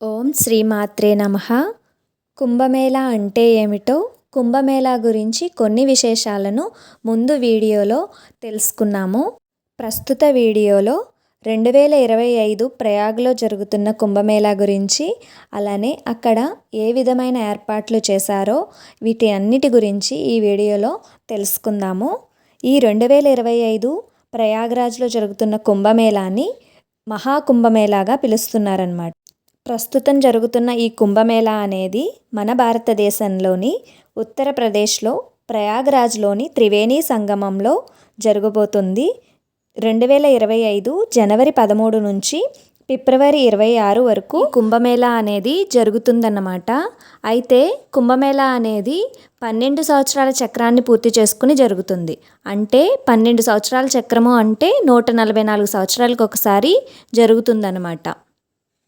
ఓం శ్రీమాత్రే నమ. కుంభమేళా అంటే ఏమిటో కుంభమేళా గురించి కొన్ని విశేషాలను ముందు వీడియోలో తెలుసుకున్నాము. ప్రస్తుత వీడియోలో రెండు వేల ఇరవై ఐదు ప్రయాగ్లో జరుగుతున్న కుంభమేళా గురించి అలానే అక్కడ ఏ విధమైన ఏర్పాట్లు చేశారో వీటి అన్నిటి గురించి ఈ వీడియోలో తెలుసుకుందాము. ఈ రెండు వేల ఇరవై ఐదు ప్రయాగ్రాజ్లో జరుగుతున్న కుంభమేళాని మహాకుంభమేళాగా పిలుస్తున్నారన్నమాట. ప్రస్తుతం జరుగుతున్న ఈ కుంభమేళా అనేది మన భారతదేశంలోని ఉత్తరప్రదేశ్లో ప్రయాగ్రాజ్లోని త్రివేణి సంగమంలో జరగబోతుంది. రెండు వేల ఇరవై ఐదు జనవరి పదమూడు నుంచి ఫిబ్రవరి ఇరవై ఆరు వరకు కుంభమేళా అనేది జరుగుతుందన్నమాట. అయితే కుంభమేళా అనేది పన్నెండు సంవత్సరాల చక్రాన్ని పూర్తి చేసుకుని జరుగుతుంది. అంటే పన్నెండు సంవత్సరాల చక్రము అంటే నూట నలభై నాలుగు సంవత్సరాలకు ఒకసారి జరుగుతుందన్నమాట.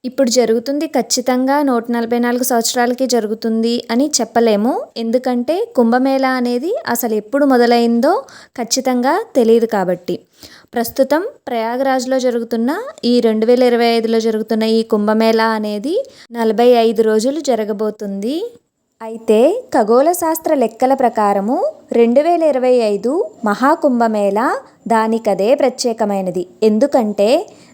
ఇప్పుడు జరుగుతుంది ఖచ్చితంగా నూట నలభై నాలుగు సంవత్సరాలకి జరుగుతుంది అని చెప్పలేము. ఎందుకంటే కుంభమేళ అనేది అసలు ఎప్పుడు మొదలైందో ఖచ్చితంగా తెలియదు కాబట్టి. ప్రస్తుతం ప్రయాగరాజ్లో జరుగుతున్న ఈ రెండు వేల ఇరవై ఐదులో జరుగుతున్న ఈ కుంభమేళా అనేది నలభై ఐదు రోజులు జరగబోతుంది. అయితే ఖగోళ శాస్త్ర లెక్కల ప్రకారము రెండు వేల ఇరవై ఐదు మహాకుంభమేళ దానికదే ప్రత్యేకమైనది. ఎందుకంటే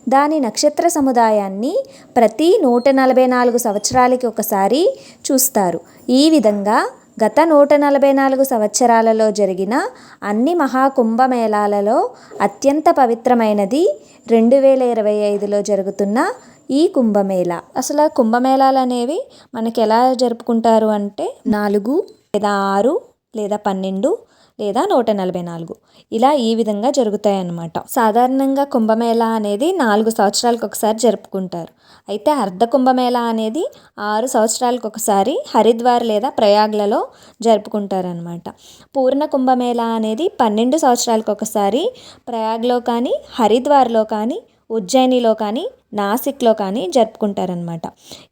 దాని నక్షత్ర సముదాయాన్ని ప్రతి నూట నలభై నాలుగు సంవత్సరాలకి ఒకసారి చూస్తారు. ఈ విధంగా గత నూట నలభై నాలుగు సంవత్సరాలలో జరిగిన అన్ని మహాకుంభమేళాలలో అత్యంత పవిత్రమైనది రెండు వేల ఇరవై ఐదులో జరుగుతున్న ఈ కుంభమేళా. అసలు ఆ కుంభమేళాలు అనేవి మనకి ఎలా జరుపుకుంటారు అంటే నాలుగు లేదా ఆరు లేదా పన్నెండు లేదా నూట నలభై నాలుగు. ఇలా ఈ విధంగా జరుగుతాయి అన్నమాట సాధారణంగా కుంభమేళా అనేది నాలుగు సంవత్సరాలకు ఒకసారి జరుపుకుంటారు. అయితే అర్ధ కుంభమేళా అనేది ఆరు సంవత్సరాలకు ఒకసారి హరిద్వార్ లేదా ప్రయాగ్లలో జరుపుకుంటారనమాట పూర్ణ కుంభమేళా అనేది పన్నెండు సంవత్సరాలకు ఒకసారి ప్రయాగ్లో కానీ హరిద్వార్లో కానీ ఉజ్జయినిలో కానీ నాసిక్లో కానీ జరుపుకుంటారనమాట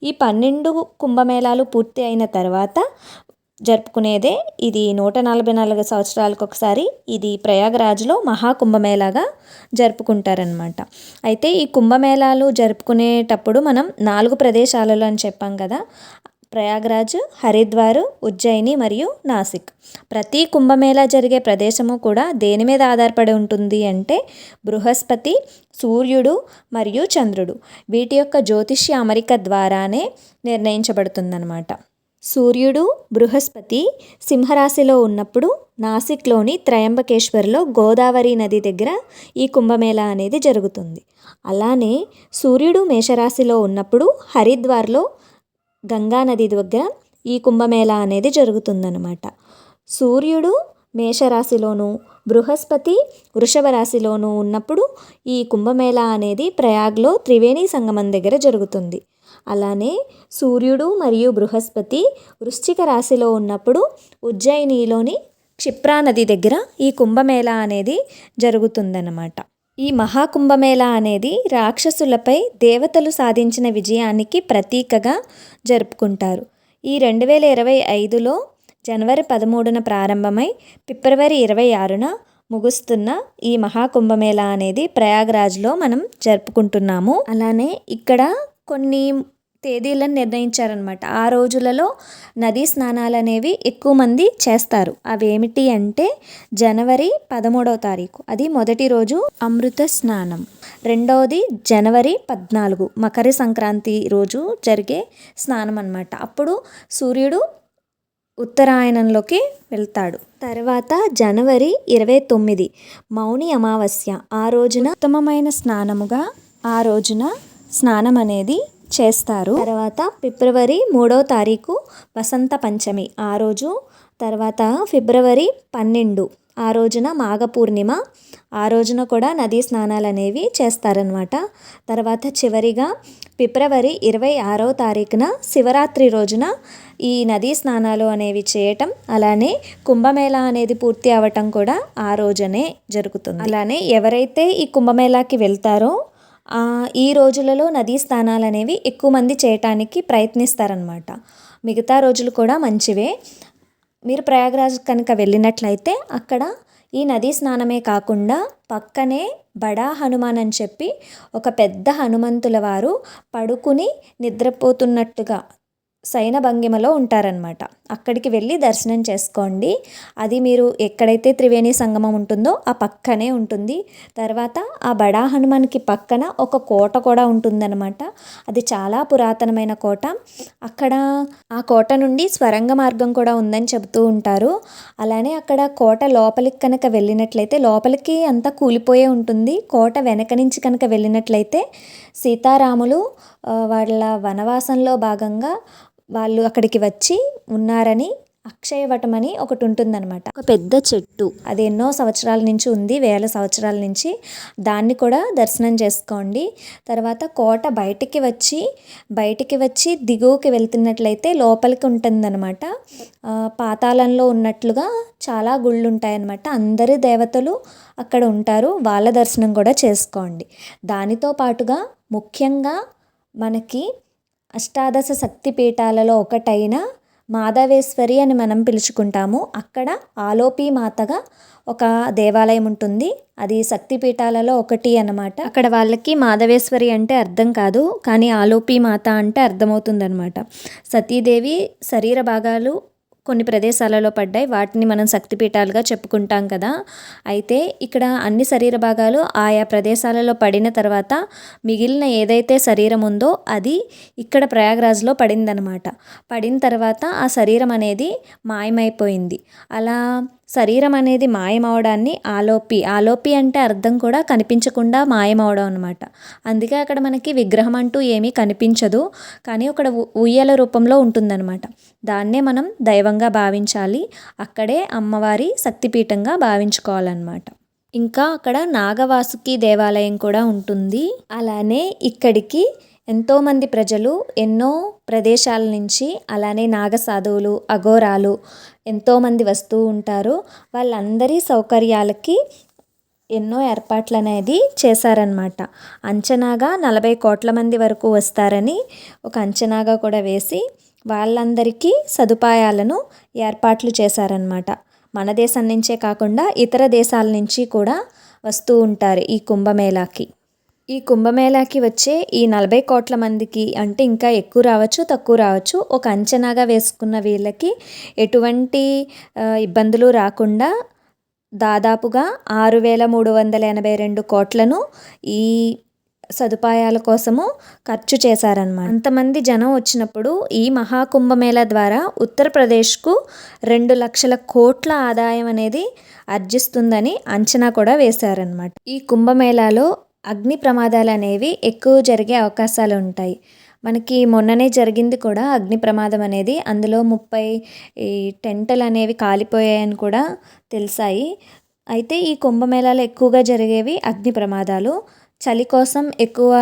ఈ పన్నెండు కుంభమేళాలు పూర్తి అయిన తర్వాత జరుపుకునేదే ఇది నూట నలభై నాలుగు సంవత్సరాలకు ఒకసారి ఇది ప్రయాగరాజ్లో మహాకుంభమేళాగా జరుపుకుంటారనమాట అయితే ఈ కుంభమేళాలు జరుపుకునేటప్పుడు మనం నాలుగు ప్రదేశాలలో అని చెప్పాం కదా ప్రయాగరాజ్ హరిద్వార్ ఉజ్జయిని మరియు నాసిక్. ప్రతి కుంభమేళా జరిగే ప్రదేశము కూడా దేని మీద ఆధారపడి ఉంటుంది అంటే బృహస్పతి సూర్యుడు మరియు చంద్రుడు. వీటి యొక్క జ్యోతిష్య అమరిక ద్వారానే నిర్ణయించబడుతుందన్నమాట. సూర్యుడు బృహస్పతి సింహరాశిలో ఉన్నప్పుడు నాసిక్లోని త్రయంబకేశ్వర్లో గోదావరి నది దగ్గర ఈ కుంభమేళా అనేది జరుగుతుంది. అలానే సూర్యుడు మేషరాశిలో ఉన్నప్పుడు హరిద్వార్లో గంగా నది దగ్గర ఈ కుంభమేళా అనేది జరుగుతుందన్నమాట. సూర్యుడు మేషరాశిలోను బృహస్పతి వృషభ రాశిలోను ఉన్నప్పుడు ఈ కుంభమేళా అనేది ప్రయాగ్లో త్రివేణి సంగమం దగ్గర జరుగుతుంది. అలానే సూర్యుడు మరియు బృహస్పతి వృశ్చిక రాశిలో ఉన్నప్పుడు ఉజ్జయినిలోని క్షిప్రా నది దగ్గర ఈ కుంభమేళా అనేది జరుగుతుందన్నమాట. ఈ మహాకుంభమేళా అనేది రాక్షసులపై దేవతలు సాధించిన విజయానికి ప్రతీకగా జరుపుకుంటారు. ఈ రెండు వేల ఇరవై ఐదులో జనవరి పదమూడున ప్రారంభమై ఫిబ్రవరి ఇరవై ఆరున ముగుస్తున్న ఈ మహాకుంభమేళా అనేది ప్రయాగ్రాజ్లో మనం జరుపుకుంటున్నాము. అలానే ఇక్కడ కొన్ని తేదీలను నిర్ణయించారనమాట ఆ రోజులలో నదీ స్నానాలు అనేవి ఎక్కువ మంది చేస్తారు. అవి ఏమిటి అంటే జనవరి పదమూడవ తారీఖు. అది మొదటి రోజు అమృత స్నానం. రెండవది జనవరి పద్నాలుగు. మకర సంక్రాంతి రోజు జరిగే స్నానం అనమాట అప్పుడు సూర్యుడు ఉత్తరాయణంలోకి వెళ్తాడు. తర్వాత జనవరి ఇరవై తొమ్మిది. మౌని అమావాస్య. ఆ రోజున ఉత్తమమైన స్నానముగా ఆ రోజున స్నానం అనేది చేస్తారు. తర్వాత ఫిబ్రవరి మూడో తారీఖు వసంత పంచమి ఆ రోజు. తర్వాత ఫిబ్రవరి పన్నెండు ఆ రోజున మాఘ పూర్ణిమ ఆ రోజున కూడా నదీ స్నానాలు అనేవి చేస్తారనమాట తర్వాత చివరిగా ఫిబ్రవరి ఇరవై ఆరో తారీఖున శివరాత్రి రోజున ఈ నదీ స్నానాలు అనేవి చేయటం అలానే కుంభమేళా అనేది పూర్తి అవ్వటం కూడా ఆ రోజునే జరుగుతుంది. అలానే ఎవరైతే ఈ కుంభమేళాకి వెళ్తారో ఈ రోజులలో నదీ స్నానాలు అనేవి ఎక్కువ మంది చేయటానికి ప్రయత్నిస్తారనమాట మిగతా రోజులు కూడా మంచివే. మీరు ప్రయాగరాజ్ కనుక వెళ్ళినట్లయితే అక్కడ ఈ నదీ స్నానమే కాకుండా పక్కనే బడా హనుమాన్ అని చెప్పి ఒక పెద్ద హనుమంతుల వారు పడుకుని నిద్రపోతున్నట్టుగా శయన భంగిమలో ఉంటారనమాట అక్కడికి వెళ్ళి దర్శనం చేసుకోండి. అది మీరు ఎక్కడైతే త్రివేణి సంగమం ఉంటుందో ఆ పక్కనే ఉంటుంది. తర్వాత ఆ బడా హనుమాన్కి పక్కన ఒక కోట కూడా ఉంటుందన్నమాట. అది చాలా పురాతనమైన కోట. అక్కడ ఆ కోట నుండి స్వరంగ మార్గం కూడా ఉందని చెబుతూ ఉంటారు. అలానే అక్కడ కోట లోపలికి కనుక వెళ్ళినట్లయితే లోపలికి అంతా కూలిపోయే ఉంటుంది. కోట వెనక నుంచి కనుక వెళ్ళినట్లయితే సీతారాములు వాళ్ళ వనవాసంలో భాగంగా వాళ్ళు అక్కడికి వచ్చి ఉన్నారని అక్షయవటం అని ఒకటి ఉంటుందన్నమాట ఒక పెద్ద చెట్టు. అది ఎన్నో సంవత్సరాల నుంచి ఉంది వేల సంవత్సరాల నుంచి. దాన్ని కూడా దర్శనం చేసుకోండి. తర్వాత కోట బయటికి వచ్చి బయటికి వచ్చి దిగువకి వెళ్తున్నట్లయితే లోపలికి ఉంటుందన్నమాట. పాతాళంలో ఉన్నట్లుగా చాలా గుళ్ళు ఉంటాయన్నమాట అందరి దేవతలు అక్కడ ఉంటారు వాళ్ళ దర్శనం కూడా చేసుకోండి. దానితో పాటుగా ముఖ్యంగా మనకి అష్టాదశ శక్తి పీఠాలలో ఒకటైన మాధవేశ్వరి అని మనం పిలుచుకుంటాము. అక్కడ ఆలోపి మాతగా ఒక దేవాలయం ఉంటుంది. అది శక్తి పీఠాలలో ఒకటి అనమాట అక్కడ వాళ్ళకి మాధవేశ్వరి అంటే అర్థం కాదు కానీ ఆలోపి మాత అంటే అర్థమవుతుందనమాట సతీదేవి శరీర భాగాలు కొన్ని ప్రదేశాలలో పడ్డాయి. వాటిని మనం శక్తిపీఠాలుగా చెప్పుకుంటాం కదా. అయితే ఇక్కడ అన్ని శరీర భాగాలు ఆయా ప్రదేశాలలో పడిన తర్వాత మిగిలిన ఏదైతే శరీరం ఉందో అది ఇక్కడ ప్రయాగ్రాజ్లో పడిందనమాట. పడిన తర్వాత ఆ శరీరం అనేది మాయమైపోయింది. అలా శరీరం అనేది మాయమవడాన్ని ఆలోపి. ఆలోపి అంటే అర్థం కూడా కనిపించకుండా మాయమవడం అనమాట అందుకే అక్కడ మనకి విగ్రహం అంటూ ఏమీ కనిపించదు. కానీ అక్కడ ఉ- ఉయ్యాల రూపంలో ఉంటుందన్నమాట. దాన్నే మనం దైవంగా భావించాలి. అక్కడే అమ్మవారి శక్తిపీఠంగా భావించుకోవాలన్నమాట. ఇంకా అక్కడ నాగవాసుకి దేవాలయం కూడా ఉంటుంది. అలానే ఇక్కడికి ఎంతోమంది ప్రజలు ఎన్నో ప్రదేశాల నుంచి అలానే నాగసాధువులు అఘోరాలు ఎంతోమంది వస్తూ ఉంటారు. వాళ్ళందరి సౌకర్యాలకి ఎన్నో ఏర్పాట్లు అనేది చేశారనమాట అంచనాగా నలభై కోట్ల మంది వరకు వస్తారని ఒక అంచనాగా కూడా వేసి వాళ్ళందరికీ సదుపాయాలను ఏర్పాట్లు చేశారనమాట మన దేశం నుంచే కాకుండా ఇతర దేశాల నుంచి కూడా వస్తూ ఉంటారు ఈ కుంభమేళాకి. ఈ కుంభమేళాకి వచ్చే ఈ నలభై కోట్ల మందికి అంటే ఇంకా ఎక్కువ రావచ్చు తక్కువ రావచ్చు ఒక అంచనాగా వేసుకున్న వీళ్ళకి ఎటువంటి ఇబ్బందులు రాకుండా దాదాపుగా ఆరు వేల మూడు వందల ఎనభై రెండు కోట్లను ఈ సదుపాయాల కోసము ఖర్చు చేశారన్నమాట. అంతమంది జనం వచ్చినప్పుడు ఈ మహాకుంభమేళ ద్వారా ఉత్తరప్రదేశ్కు రెండు లక్షల కోట్ల ఆదాయం అనేది ఆర్జిస్తుందని అంచనా కూడా వేశారనమాట ఈ కుంభమేళాలో అగ్ని ప్రమాదాలు అనేవి ఎక్కువ జరిగే అవకాశాలు ఉంటాయి మనకి మొన్ననే జరిగింది కూడా అగ్ని ప్రమాదం అనేది. అందులో ముప్పై ఈ టెంటలు అనేవి కాలిపోయాయని కూడా తెలిసాయి. అయితే ఈ కుంభమేళాలో ఎక్కువగా జరిగేవి అగ్ని ప్రమాదాలు. చలి కోసం ఎక్కువ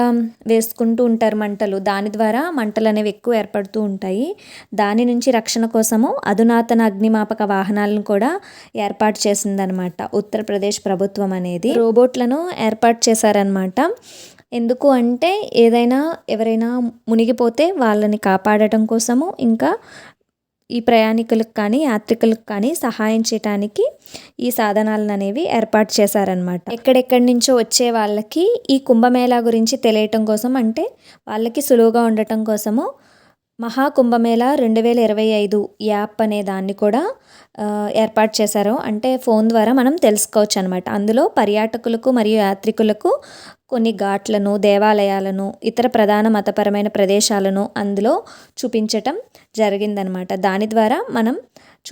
వేసుకుంటూ ఉంటారు మంటలు. దాని ద్వారా మంటలు అనేవి ఎక్కువ ఏర్పడుతూ ఉంటాయి. దాని నుంచి రక్షణ కోసము అధునాతన అగ్నిమాపక వాహనాలను కూడా ఏర్పాటు చేసిందనమాట. ఉత్తరప్రదేశ్ ప్రభుత్వం అనేది రోబోట్లను ఏర్పాటు చేశారనమాట. ఎందుకు అంటే ఏదైనా ఎవరైనా మునిగిపోతే వాళ్ళని కాపాడటం కోసము ఇంకా ఈ ప్రయాణికులకు కానీ యాత్రికులకు కానీ సహాయం చేయటానికి ఈ సాధనాలను అనేవి ఏర్పాటు చేశారనమాట ఎక్కడెక్కడి నుంచో వచ్చే వాళ్ళకి ఈ కుంభమేళా గురించి తెలియటం కోసం అంటే వాళ్ళకి సులువుగా ఉండటం కోసము మహాకుంభమేళా రెండు వేల ఇరవై ఐదు యాప్ అనే దాన్ని కూడా ఏర్పాటు చేశారు. అంటే ఫోన్ ద్వారా మనం తెలుసుకోవచ్చు అనమాట అందులో పర్యాటకులకు మరియు యాత్రికులకు కొన్ని ఘాట్లను దేవాలయాలను ఇతర ప్రధాన మతపరమైన ప్రదేశాలను అందులో చూపించటం జరిగిందనమాట దాని ద్వారా మనం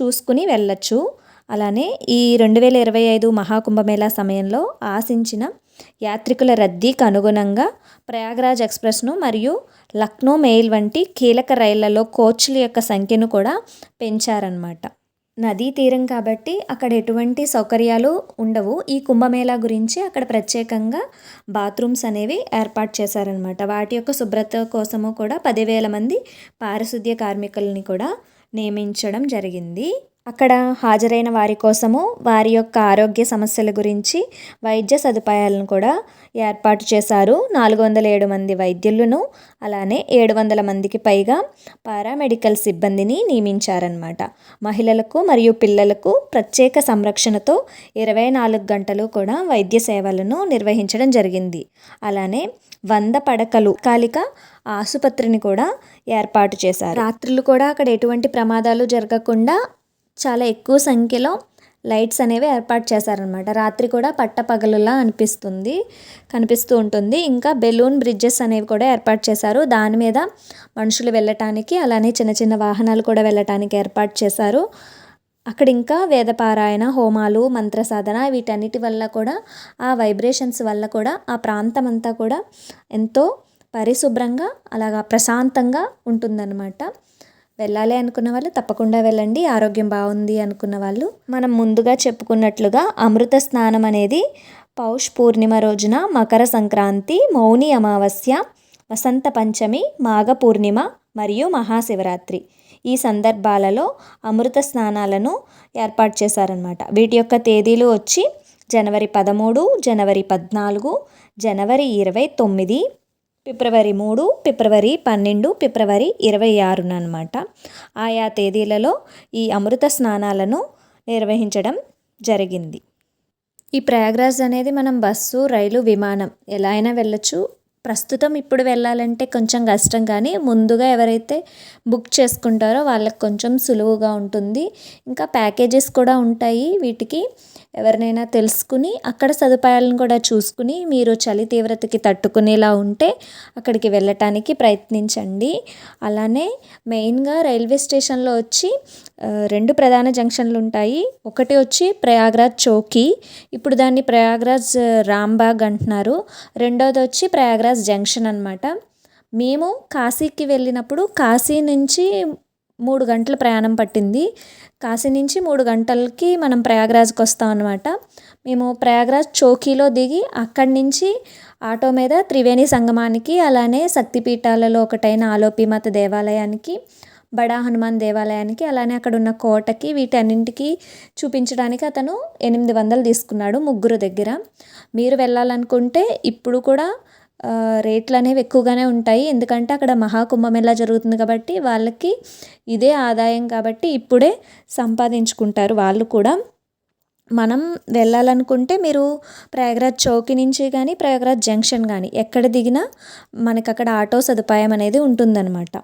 చూసుకుని వెళ్ళచ్చు. అలానే ఈ రెండు వేల ఇరవై ఐదు మహాకుంభమేళా సమయంలో ఆశించిన యాత్రికుల రద్దీకి అనుగుణంగా ప్రయాగ్రాజ్ ఎక్స్ప్రెస్ను మరియు లక్నో మెయిల్ వంటి కీలక రైళ్ళలో కోచ్ల యొక్క సంఖ్యను కూడా పెంచారన్నమాట. నదీ తీరం కాబట్టి అక్కడ ఎటువంటి సౌకర్యాలు ఉండవు. ఈ కుంభమేళా గురించి అక్కడ ప్రత్యేకంగా బాత్రూమ్స్ అనేవి ఏర్పాటు చేశారనమాట వాటి యొక్క శుభ్రత కోసము కూడా పదివేల మంది పారిశుద్ధ్య కార్మికుల్ని కూడా నియమించడం జరిగింది. అక్కడ హాజరైన వారి కోసము వారి యొక్క ఆరోగ్య సమస్యల గురించి వైద్య సదుపాయాలను కూడా ఏర్పాటు చేశారు. నాలుగు వందల ఏడు మంది వైద్యులను అలానే ఏడు వందల మందికి పైగా పారామెడికల్ సిబ్బందిని నియమించారనమాట మహిళలకు మరియు పిల్లలకు ప్రత్యేక సంరక్షణతో ఇరవై నాలుగు గంటలు కూడా వైద్య సేవలను నిర్వహించడం జరిగింది. అలానే వంద పడకలు కాలిక ఆసుపత్రిని కూడా ఏర్పాటు చేశారు. రాత్రులు కూడా అక్కడ ఎటువంటి ప్రమాదాలు జరగకుండా చాలా ఎక్కువ సంఖ్యలో లైట్స్ అనేవి ఏర్పాటు చేశారనమాట రాత్రి కూడా పట్టపగలులా అనిపిస్తుంది కనిపిస్తూ ఉంటుంది. ఇంకా బెలూన్ బ్రిడ్జెస్ అనేవి కూడా ఏర్పాటు చేశారు. దాని మీద మనుషులు వెళ్ళటానికి అలానే చిన్న చిన్న వాహనాలు కూడా వెళ్ళటానికి ఏర్పాటు చేశారు. అక్కడ ఇంకా వేదపారాయణ హోమాలు మంత్ర సాధన వీటన్నిటి వల్ల కూడా ఆ వైబ్రేషన్స్ వల్ల కూడా ఆ ప్రాంతం అంతా కూడా ఎంతో పరిశుభ్రంగా అలాగా ప్రశాంతంగా ఉంటుందన్నమాట. వెళ్ళాలి అనుకున్న వాళ్ళు తప్పకుండా వెళ్ళండి. ఆరోగ్యం బాగుంది అనుకున్న వాళ్ళు. మనం ముందుగా చెప్పుకున్నట్లుగా అమృత స్నానం అనేది పౌష్ పూర్ణిమ రోజున మకర సంక్రాంతి మౌని అమావాస్య వసంత పంచమి మాఘ పూర్ణిమ మరియు మహాశివరాత్రి ఈ సందర్భాలలో అమృత స్నానాలను ఏర్పాటు చేశారనమాట వీటి యొక్క తేదీలు వచ్చి జనవరి పదమూడు జనవరి పద్నాలుగు జనవరి ఇరవై తొమ్మిది ఫిబ్రవరి మూడు ఫిబ్రవరి పన్నెండు ఫిబ్రవరి ఇరవై ఆరున అనమాట ఆయా తేదీలలో ఈ అమృత స్నానాలను నిర్వహించడం జరిగింది. ఈ ప్రయాగ్రాజ్ అనేది మనం బస్సు రైలు విమానం ఎలా అయినా వెళ్ళొచ్చు. ప్రస్తుతం ఇప్పుడు వెళ్ళాలంటే కొంచెం కష్టం కానీ ముందుగా ఎవరైతే బుక్ చేసుకుంటారో వాళ్ళకి కొంచెం సులువుగా ఉంటుంది. ఇంకా ప్యాకేజెస్ కూడా ఉంటాయి వీటికి. ఎవరినైనా తెలుసుకుని అక్కడ సదుపాయాలను కూడా చూసుకుని మీరు చలి తీవ్రతకి తట్టుకునేలా ఉంటే అక్కడికి వెళ్ళటానికి ప్రయత్నించండి. అలానే మెయిన్గా రైల్వే స్టేషన్లో వచ్చి రెండు ప్రధాన జంక్షన్లు ఉంటాయి. ఒకటి వచ్చి ప్రయాగ్రాజ్ చౌకీ. ఇప్పుడు దాన్ని ప్రయాగ్రాజ్ రాంబాగ్ అంటున్నారు. రెండోది వచ్చి ప్రయాగ్రాజ్ జంక్షన్ అనమాట మేము కాశీకి వెళ్ళినప్పుడు కాశీ నుంచి మూడు గంటల ప్రయాణం పట్టింది. కాశీ నుంచి మూడు గంటలకి మనం ప్రయాగ్రాజ్కి వస్తాం అనమాట మేము ప్రయాగ్రాజ్ చౌకీలో దిగి అక్కడి నుంచి ఆటో మీద త్రివేణి సంగమానికి అలానే శక్తిపీఠాలలో ఒకటైన ఆలోపిమత దేవాలయానికి బడా హనుమాన్ దేవాలయానికి అలానే అక్కడ ఉన్న కోటకి వీటన్నింటికి చూపించడానికి అతను ఎనిమిది వందలు తీసుకున్నాడు ముగ్గురు దగ్గర. మీరు వెళ్ళాలనుకుంటే ఇప్పుడు కూడా రేట్లు అనేవి ఎక్కువగానే ఉంటాయి. ఎందుకంటే అక్కడ మహాకుంభమేళా జరుగుతుంది కాబట్టి వాళ్ళకి ఇదే ఆదాయం కాబట్టి ఇప్పుడే సంపాదించుకుంటారు వాళ్ళు కూడా. మనం వెళ్ళాలనుకుంటే మీరు ప్రయాగరాజ్ చౌకి నుంచి కానీ ప్రయాగరాజ్ జంక్షన్ కానీ ఎక్కడ దిగినా మనకి అక్కడ ఆటో సదుపాయం అనేది ఉంటుందన్నమాట.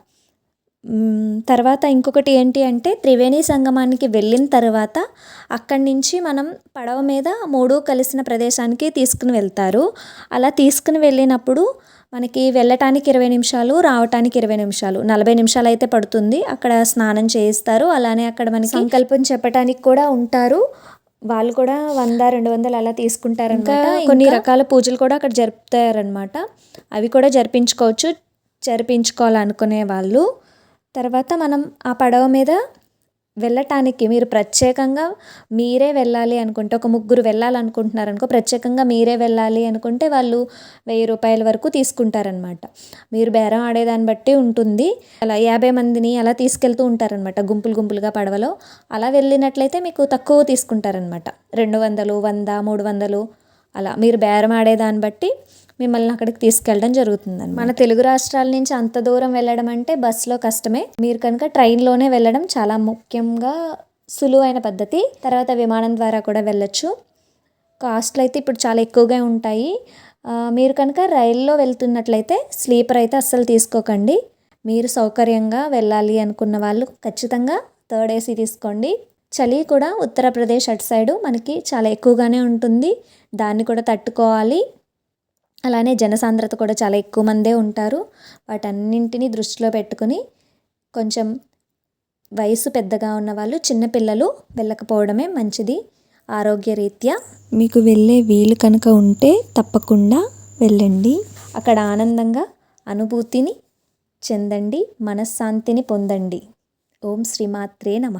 తర్వాత ఇంకొకటి ఏంటి అంటే త్రివేణి సంగమానికి వెళ్ళిన తర్వాత అక్కడి నుంచి మనం పడవ మీద మూడు కలిసిన ప్రదేశానికి తీసుకుని వెళ్తారు. అలా తీసుకుని వెళ్ళినప్పుడు మనకి వెళ్ళటానికి ఇరవై నిమిషాలు రావటానికి ఇరవై నిమిషాలు నలభై నిమిషాలు అయితే పడుతుంది. అక్కడ స్నానం చేయిస్తారు. అలానే అక్కడ మనకి సంకల్పం చెప్పటానికి కూడా ఉంటారు. వాళ్ళు కూడా వంద రెండు వందలు అలా తీసుకుంటారనమాట. కొన్ని రకాల పూజలు కూడా అక్కడ జరుపుతారనమాట. అవి కూడా జరిపించుకోవచ్చు జరిపించుకోవాలనుకునే వాళ్ళు. తర్వాత మనం ఆ పడవ మీద వెళ్ళటానికి మీరు ప్రత్యేకంగా మీరే వెళ్ళాలి అనుకుంటే ఒక ముగ్గురు వెళ్ళాలనుకుంటున్నారు అనుకో ప్రత్యేకంగా మీరే వెళ్ళాలి అనుకుంటే వాళ్ళు వెయ్యి రూపాయల వరకు తీసుకుంటారనమాట. మీరు బేరం ఆడేదాన్ని బట్టి ఉంటుంది. అలా యాభై మందిని అలా తీసుకెళ్తూ ఉంటారనమాట గుంపులు గుంపులుగా పడవలో. అలా వెళ్ళినట్లయితే మీకు తక్కువ తీసుకుంటారనమాట. రెండు వందలు వంద మూడు వందలు అలా మీరు బేరం ఆడేదాన్ని బట్టి మిమ్మల్ని అక్కడికి తీసుకెళ్ళడం జరుగుతుంది మన తెలుగు రాష్ట్రాల నుంచి అంత దూరం వెళ్ళడం అంటే బస్సులో కష్టమే. మీరు కనుక ట్రైన్లోనే వెళ్ళడం చాలా ముఖ్యంగా సులువైన పద్ధతి. తర్వాత విమానం ద్వారా కూడా వెళ్ళొచ్చు. కాస్ట్లు అయితే ఇప్పుడు చాలా ఎక్కువగా ఉంటాయి. మీరు కనుక రైల్లో వెళ్తున్నట్లయితే స్లీపర్ అయితే అస్సలు తీసుకోకండి. మీరు సౌకర్యంగా వెళ్ళాలి అనుకున్న వాళ్ళు ఖచ్చితంగా థర్డ్ ఏసీ తీసుకోండి. చలి కూడా ఉత్తరప్రదేశ్ అటు సైడు మనకి చాలా ఎక్కువగానే ఉంటుంది. దాన్ని కూడా తట్టుకోవాలి. అలానే జనసాంద్రత కూడా చాలా ఎక్కువ మందే ఉంటారు. వాటన్నింటినీ దృష్టిలో పెట్టుకుని కొంచెం వయసు పెద్దగా ఉన్నవాళ్ళు చిన్నపిల్లలు వెళ్ళకపోవడమే మంచిది ఆరోగ్యరీత్యా. మీకు వెళ్ళే వీలు కనుక ఉంటే తప్పకుండా వెళ్ళండి. అక్కడ ఆనందంగా అనుభూతిని చెందండి మనశ్శాంతిని పొందండి. ఓం శ్రీమాత్రే నమ.